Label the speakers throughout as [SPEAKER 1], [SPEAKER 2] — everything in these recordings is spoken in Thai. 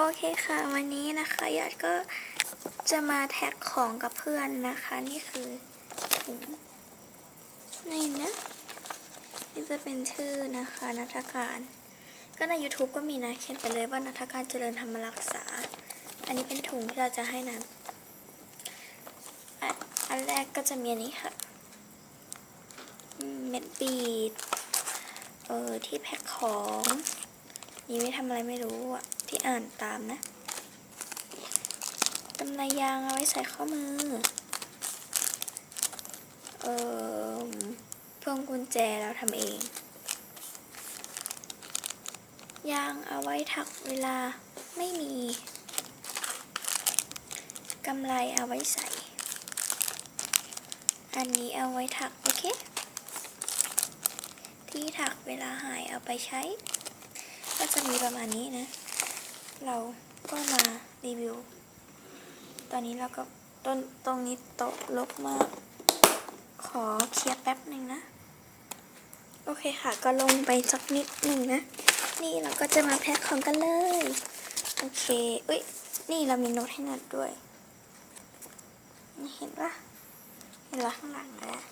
[SPEAKER 1] โอเคค่ะ วันนี้นะคะยอดก็จะมาแท็กของกับเพื่อนนะคะ นี่คือถุงนี่นะนี่จะเป็นชื่อนะคะนัทการ ก็ใน YouTube ก็มีนะเขียนไปเลยว่านัทการเจริญธรรมรักษา อันนี้เป็นถุงที่เราจะให้นั้นอะอันแรกก็จะมีอันนี้ค่ะเม็ดบีดเออที่แพ็คของนี่ไม่ทำอะไรไม่รู้อะ ที่อ่านตามนะกำไรยางเอาไว้ใส่ข้อมือ เออพวงกุญแจเราทำเอง ยางเอาไว้ถักเวลาไม่มีกำไรเอาไว้ใส่ อันนี้เอาไว้ถัก โอเค ที่ถักเวลาหายเอาไปใช้ ก็จะมีประมาณนี้นะ เราก็มารีวิว ตอนนี้เราก็ต้นตรงนี้โต๊ะลกมาก ขอเคลียร์แป๊บหนึ่งนะ โอเคค่ะ ก็ลงไปสักนิดหนึ่งนะ นี่เราก็จะมาแพ็คของกันเลย โอเคอุ้ยนี่เรามีโน้ตให้นัดด้วยนี่เห็นปะเห็นละข้างหลังแล้ว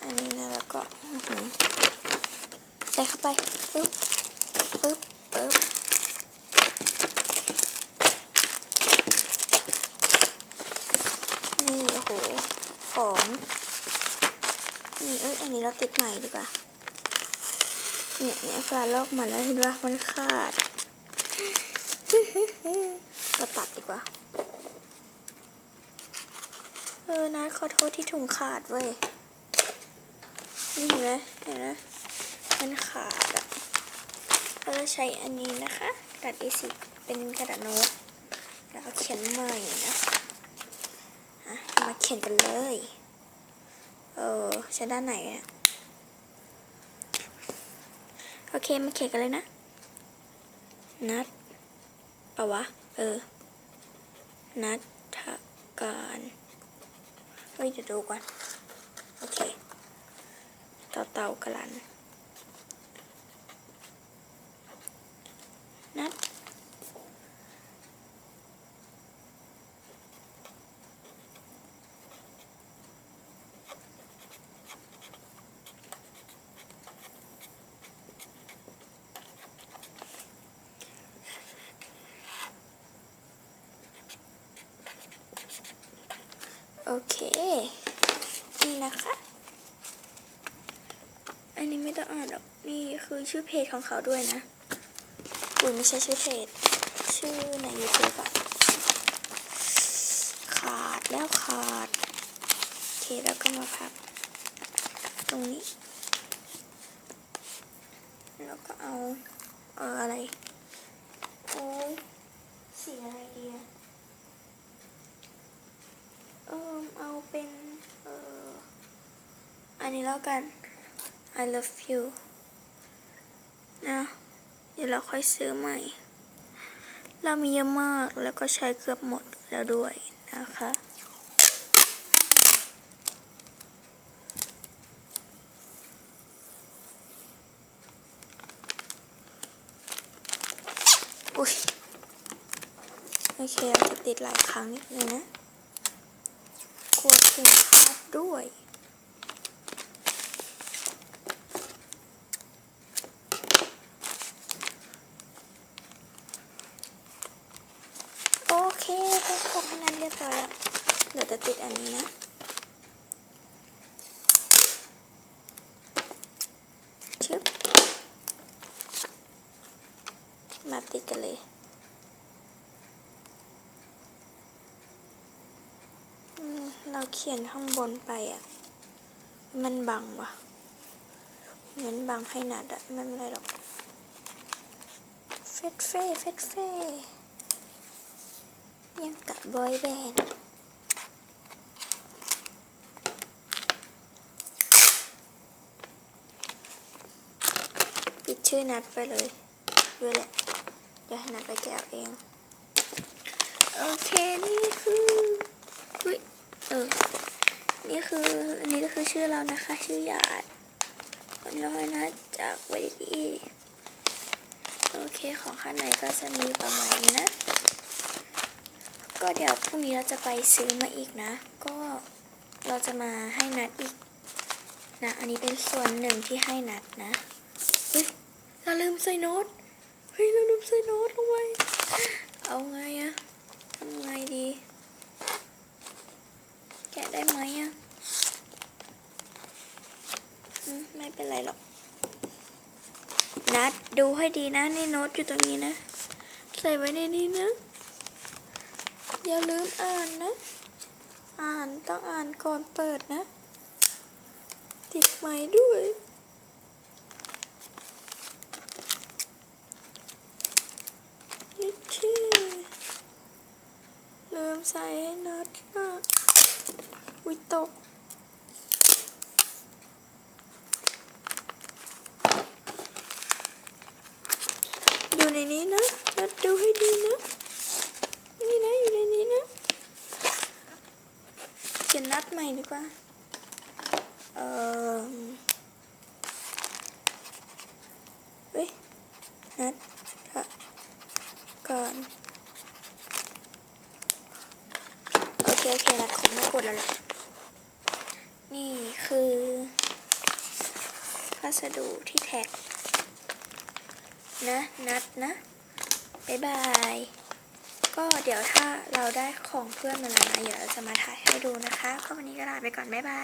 [SPEAKER 1] อันนี้นะแล้วก็ใส่เข้าไปปึ๊บปึ๊บปึ๊บนี่โอ้โห ของนี่เอ้ยอันนี้เราติดใหม่ดีกว่าเนี่ยเนี่ยฟ้าลอกมาแล้วเห็นว่ามันขาดเราตัดดีกว่า เออนะขอโทษที่ถุงขาดเว้ยนี่เห็นไหมเห็นไหมมันขาดอะเราจะใช้อันนี้นะคะกระดาษ A4 เป็นกระดาษโน้ตแล้วก็เขียนใหม่นะคะ เขียนกันเลย เออใช้ด้านไหนเนี่ยโอเค มาเขียนกันเลยนะ นัดปะวะ เออ นัดทการเฮ้ยเดี๋ยวดูก่อน โอเคเต่าเต่ากระลัน นัด เค นี่นะคะ อันนี้ไม่ต้องอ่านหรอก นี่คือชื่อเพจของเขาด้วยนะอุ้ยไม่ใช่ชื่อเพจ ชื่อใน YouTube อะขาดแล้วขาด โอเคแล้วก็มาพับ ตรงนี้ แล้วก็เอา เอออะไร โอ้สีอะไรดีอะเออ เป็นเอออันนี้แล้วกัน I love you นะเดี๋ยวเราค่อยซื้อใหม่ เรามีเยอะมากแล้วก็ใช้เกือบหมดแล้วด้วยนะคะโอเคเราจะติดหลายครั้งนิดนึงนะ กลัวเข็มขัดด้วยโอเคแพ็คของให้นั้นเรียบร้อยแล้วเดี๋ยวจะติดอันนี้นะ ชึบ มาติดกันเลย อืม เราเขียนข้างบนไปอะ มันบังว่ะงั้นบังให้หนัดอะไม่เป็นไรหรอกเฟดเฟ่เฟดเฟ่ยังกับบอยแบนด์ปิดชื่อนัดไปเลยด้วยแหละเดี๋ยวให้นัดไปแกะเอาเอง โอเค นี่คือ เออ นี่คืออันนี้ก็คือชื่อเรานะคะ ชื่อหยาดคนน้อยนะจากวดีดีเอโอเคของข้างในก็จะมีประมาณนี้นะ ก็เดี๋ยวพรุ่งนี้เราจะไปซื้อมาอีกนะ ก็เราจะมาให้นัดอีกนะ อันนี้เป็นส่วนหนึ่งที่ให้นัดนะเฮ้ยเราลืมใส่โน้ตเฮ้ยเราลืมใส่โน้ตลงไปเอาไงอะทำไงดี แกะได้ไหมอะไม่เป็นไรหรอก นัดดูให้ดีนะ นี่โน้ตอยู่ตรงนี้นะ ใส่ไว้ในนี้นะ อย่าลืมอ่านนะ อ่านต้องอ่านก่อนเปิดนะ ติดไม้ด้วยนี่ชื่อลืมใส่ให้นัดนะวิตก อยู่ในนี้นะนัดดูให้ดีนะนี่นะอยู่ในนี้นะเขียนนัดใหม่ดีกว่า เออเฮ้ย นัดค่ะก่อน โอเค โอเค นัดคงไม่กดแล้วแหละนี่คือ พัสดุที่แท็ก นะ นัดนะบายบาย ก็เดี๋ยวถ้าเราได้ของเพื่อนมาแล้วนะเดี๋ยวเราจะมาถ่ายให้ดูนะคะ ก็วันนี้ก็ลาไปก่อนบายบาย